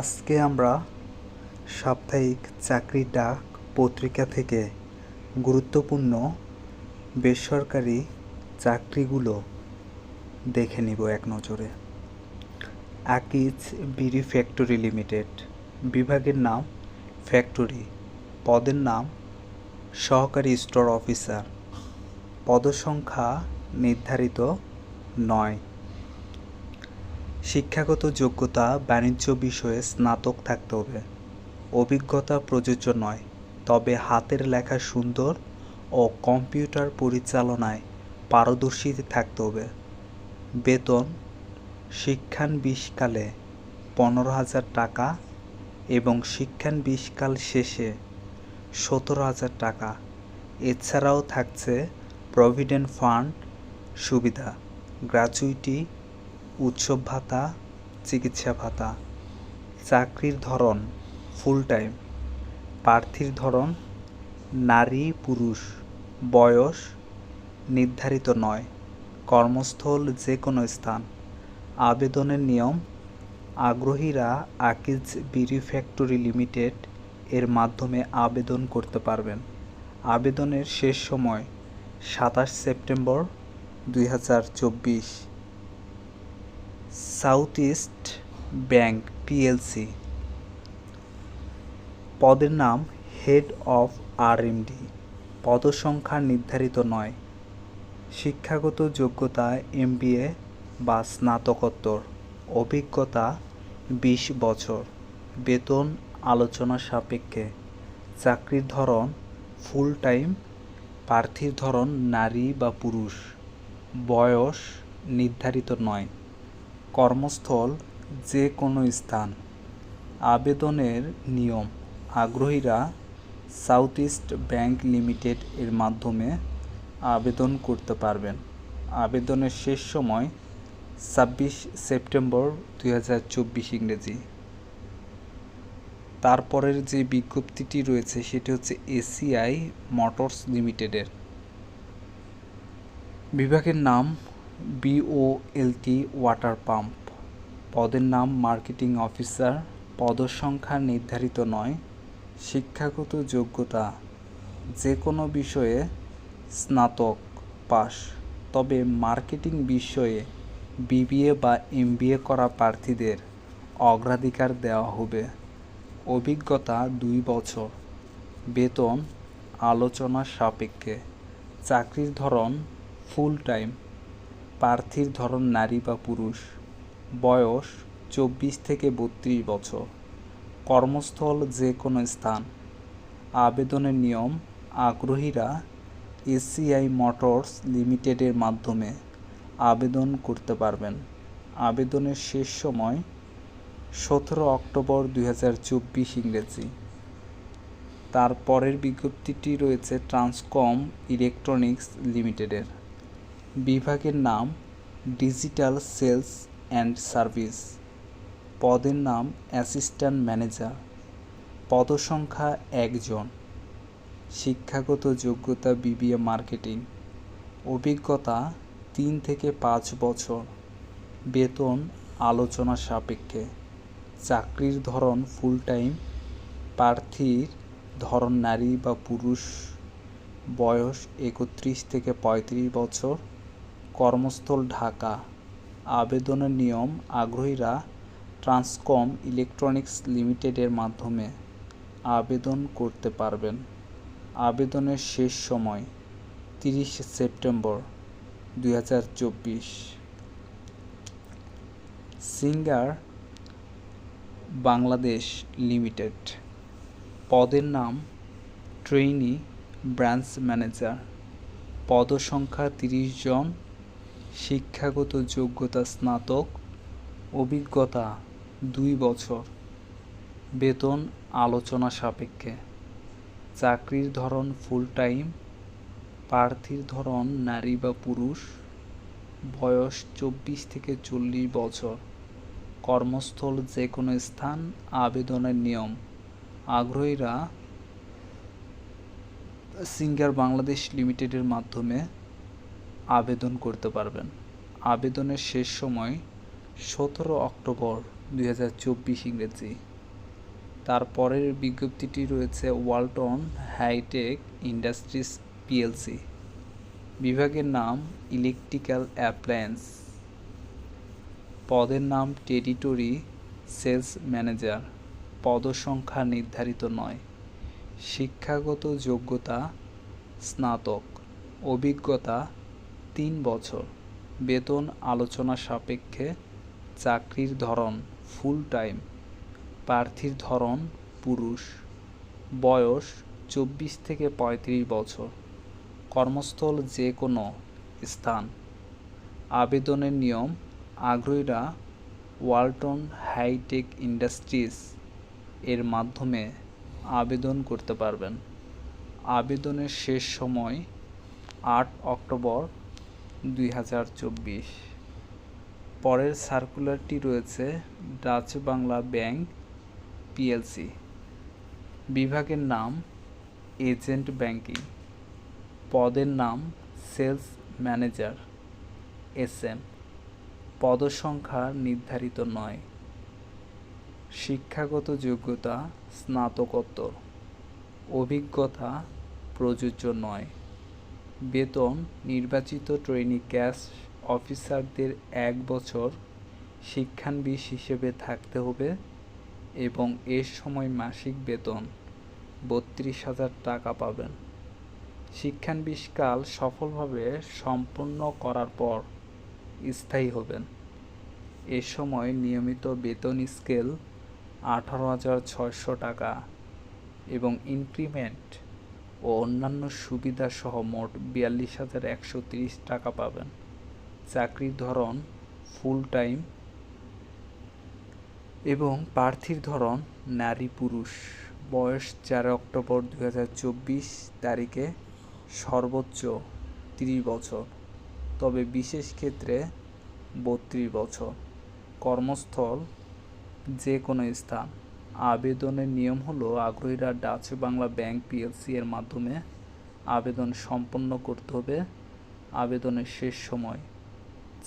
আজকে আমরা সাপ্তাহিক চাকরির ডাক পত্রিকা থেকে গুরুত্বপূর্ণ বেসরকারি চাকরিগুলো দেখে নিব এক নজরে। আকিজ বিড়ি ফ্যাক্টরি লিমিটেড বিভাগের নাম ফ্যাক্টরি, পদের নাম সহকারী স্টোর অফিসার। পদসংখ্যা নির্ধারিত নয়। শিক্ষাগত যোগ্যতা বাণিজ্য বিষয়ে স্নাতক থাকতে হবে। অভিজ্ঞতা প্রযোজ্য নয়, তবে হাতের লেখা সুন্দর ও কম্পিউটার পরিচালনায় পারদর্শী থাকতে হবে। বেতন, শিক্ষানবিশকালে পনেরো হাজার টাকা এবং শিক্ষানবিশকাল শেষে সতেরো হাজার টাকা। এছাড়াও থাকছে প্রভিডেন্ট ফান্ড সুবিধা, গ্র্যাচুইটি উৎসব ভাতা, চিকিৎসা ভাতা, চাকরির ধরন ফুল টাইম প্রার্থীর ধরন, নারী, পুরুষ, বয়স, নির্ধারিত নয়, কর্মস্থল যে কোনো স্থান, আবেদনের নিয়ম, আগ্রহীরা আকিজ বিড়ি ফ্যাক্টরি লিমিটেড এর মাধ্যমে আবেদন করতে পারবেন। আবেদনের শেষ সময় সাতাশ সেপ্টেম্বর দুই হাজার চব্বিশ। South East Bank PLC. পদের নাম হেড অফ আরএমডি পদসংখ্যা নির্ধারিত নয়। শিক্ষাগত যোগ্যতা এমবিএ বা স্নাতকোত্তর। অভিজ্ঞতা বিশ বছর। বেতন আলোচনা সাপেক্ষে। চাকরির ধরন ফুল টাইম। প্রার্থীর ধরন নারী বা পুরুষ। বয়স নির্ধারিত নয়। কর্মস্থল যে কোনো স্থান। আবেদনের নিয়ম। আগ্রহীরা সাউথ ইস্ট ব্যাংক লিমিটেড এর মাধ্যমে আবেদন করতে পারবেন। আবেদনের শেষ সময় ছাব্বিশ সেপ্টেম্বর দুই হাজার চব্বিশ ইংরেজি। তারপরের যে বিজ্ঞপ্তিটি রয়েছে সেটি হচ্ছে এসিআই মোটরস লিমিটেডের। বিভাগের নাম বিওএলটি ওয়াটার পাম্প পদের নাম মার্কেটিং অফিসার পদসংখ্যা নির্ধারিত নয়, শিক্ষাগত যোগ্যতা। যে কোনো বিষয়ে স্নাতক পাস তবে মার্কেটিং বিষয়ে বিবিএ বা এমবিএ করা প্রার্থীদের অগ্রাধিকার দেওয়া হবে। অভিজ্ঞতা দুই বছর। বেতন, আলোচনা সাপেক্ষে। চাকরির ধরন ফুল টাইম প্রার্থীর ধরন নারী বা পুরুষ। বয়স চব্বিশ থেকে বত্রিশ বছর। কর্মস্থল যে কোনো স্থান। আবেদনের নিয়ম, আগ্রহীরা এসিআই মোটরস লিমিটেডের মাধ্যমে আবেদন করতে পারবেন। আবেদনের শেষ সময় সতেরো অক্টোবর দুই হাজার চব্বিশ ইংরেজি। তারপরের বিজ্ঞপ্তিটি রয়েছে ট্রান্সকম ইলেকট্রনিক্স লিমিটেডের। বিভাগের নাম ডিজিটাল সেলস অ্যান্ড সার্ভিস। পদের নাম অ্যাসিস্ট্যান্ট ম্যানেজার। পদসংখ্যা একজন। শিক্ষাগত যোগ্যতা বিবিএ মার্কেটিং। অভিজ্ঞতা তিন থেকে পাঁচ বছর। বেতন আলোচনা সাপেক্ষে। চাকরির ধরন ফুল টাইম প্রার্থীর ধরন নারী বা পুরুষ। বয়স একত্রিশ থেকে পঁয়ত্রিশ বছর। কর্মস্থল ঢাকা। আবেদনের নিয়ম আগ্রহীরা ট্রান্সকম ইলেকট্রনিক্স লিমিটেডের মাধ্যমে আবেদন করতে পারবেন। আবেদনের শেষ সময় তিরিশে সেপ্টেম্বর দুই হাজার চব্বিশ। Singer Bangladesh Limited. পদের নাম ট্রেইনি ব্রাঞ্চ ম্যানেজার। পদসংখ্যা তিরিশ জন শিক্ষাগত যোগ্যতা স্নাতক, অভিজ্ঞতা দুই বছর, বেতন আলোচনা সাপেক্ষে, চাকরির ধরন ফুল টাইম প্রার্থীর ধরন নারী বা পুরুষ, বয়স চব্বিশ থেকে চল্লিশ বছর, কর্মস্থল যে কোনো স্থান, আবেদনের নিয়ম। আগ্রহীরা সিঙ্গার বাংলাদেশ লিমিটেডের মাধ্যমে আবেদন করতে পারবেন। আবেদনের শেষ সময় সতেরো অক্টোবর দুই হাজার চব্বিশ ইংরেজি। তারপরের বিজ্ঞপ্তিটি রয়েছে ওয়ালটন হাইটেক ইন্ডাস্ট্রিজ পিএলসি। বিভাগের নাম ইলেকট্রিক্যাল অ্যাপ্লায়েন্স। পদের নাম টেরিটরি সেলস ম্যানেজার। পদসংখ্যা নির্ধারিত নয়। শিক্ষাগত যোগ্যতা স্নাতক। অভিজ্ঞতা তিন বছর। বেতন আলোচনা সাপেক্ষে চাকরির ধরন ফুল টাইম প্রার্থীর ধরন পুরুষ। বয়স চব্বিশ থেকে পঁয়ত্রিশ বছর। কর্মস্থল যে কোনো স্থান। আবেদনের নিয়ম, আগ্রহীরা ওয়ালটন হাইটেক ইন্ডাস্ট্রিজ এর মাধ্যমে আবেদন করতে পারবেন। আবেদনের শেষ সময় আট অক্টোবর দুই হাজার চব্বিশ। পরের সার্কুলারটি রয়েছে ডাচ বাংলা ব্যাংক পিএলসি বিভাগের নাম এজেন্ট ব্যাংকিং পদের নাম সেলস ম্যানেজার এস এম পদসংখ্যা নির্ধারিত নয়। শিক্ষাগত যোগ্যতা স্নাতকোত্তর। অভিজ্ঞতা প্রযোজ্য নয়। বেতন নির্বাচিত ট্রেনি ক্যাশ অফিসারদের এক বছর শিক্ষানবিশ হিসেবে থাকতে হবে এবং এর সময় মাসিক বেতন বত্রিশ হাজার টাকা পাবেন। শিক্ষানবিশকাল সফলভাবে সম্পন্ন করার পর স্থায়ী হবেন। এ সময় নিয়মিত বেতন স্কেল আঠারো হাজার ছয়শো টাকা এবং ইনক্রিমেন্ট ও অন্যান্য সুবিধা সহ মোট বিয়াল্লিশ হাজার একশো তিরিশ টাকা পাবেন। চাকরির ধরন ফুল টাইম এবং প্রার্থীর ধরন নারী পুরুষ। বয়স চার অক্টোবর দু হাজার চব্বিশ তারিখে সর্বোচ্চ তিরিশ বছর, তবে বিশেষ ক্ষেত্রে বত্রিশ বছর। কর্মস্থল যে কোনো স্থান। আবেদনের নিয়ম হলো আগ্রহীরা ডাচ বাংলা ব্যাংক পিএলসি এর মাধ্যমে আবেদন সম্পন্ন করতে হবে আবেদনের শেষ সময়,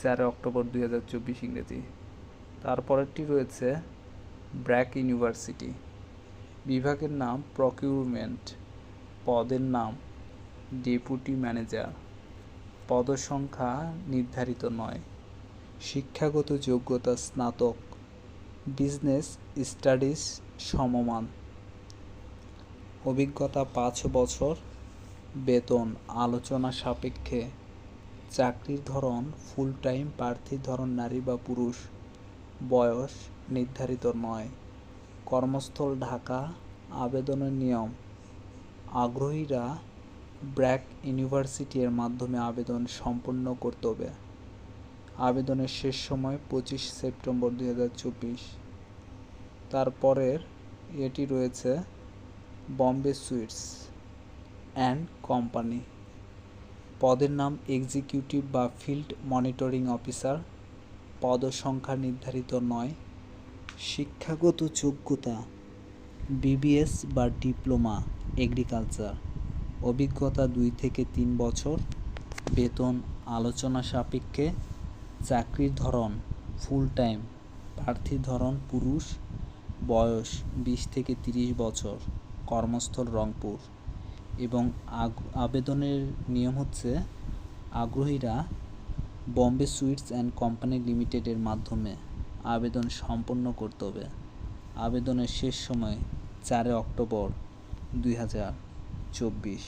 চার অক্টোবর দুই হাজার চব্বিশ ইংরেজি। তারপরেরটি রয়েছে ব্র্যাক ইউনিভার্সিটি। বিভাগের নাম প্রকিউরমেন্ট, পদের নাম ডেপুটি ম্যানেজার। পদসংখ্যা নির্ধারিত নয়। শিক্ষাগত যোগ্যতা স্নাতক। বিজনেস স্টাডিজ সমমান। অভিজ্ঞতা পাঁচ বছর, বেতন আলোচনা সাপেক্ষে। চাকরির ধরন ফুল টাইম প্রার্থীর ধরন নারী বা পুরুষ। বয়স নির্ধারিত নয়। কর্মস্থল ঢাকা, আবেদনের নিয়ম। আগ্রহীরা ব্র্যাক ইউনিভার্সিটি এর মাধ্যমে আবেদন সম্পন্ন করতে হবে। আবেদনের শেষ সময় পঁচিশ সেপ্টেম্বর দুই হাজার চব্বিশ। তারপরের এটি রয়েছে বম্বে সুইটস অ্যান্ড কোম্পানি। পদের নাম এক্সিকিউটিভ বা ফিল্ড মনিটরিং অফিসার। পদ সংখ্যা নির্ধারিত নয়। শিক্ষাগত যোগ্যতা, বিবিএস বা ডিপ্লোমা, এগ্রিকালচার। অভিজ্ঞতা দুই থেকে তিন বছর। বেতন আলোচনা সাপেক্ষে চাকরির ধরন ফুল টাইম প্রার্থীর ধরন, পুরুষ, বয়স, বিশ থেকে তিরিশ বছর, কর্মস্থল রংপুর। এবং আবেদনের নিয়ম হচ্ছে, আগ্রহীরা বম্বে সুইটস অ্যান্ড কোম্পানি লিমিটেডের মাধ্যমে আবেদন সম্পন্ন করতে হবে। আবেদনের শেষ সময় চারে অক্টোবর দুই হাজার চব্বিশ।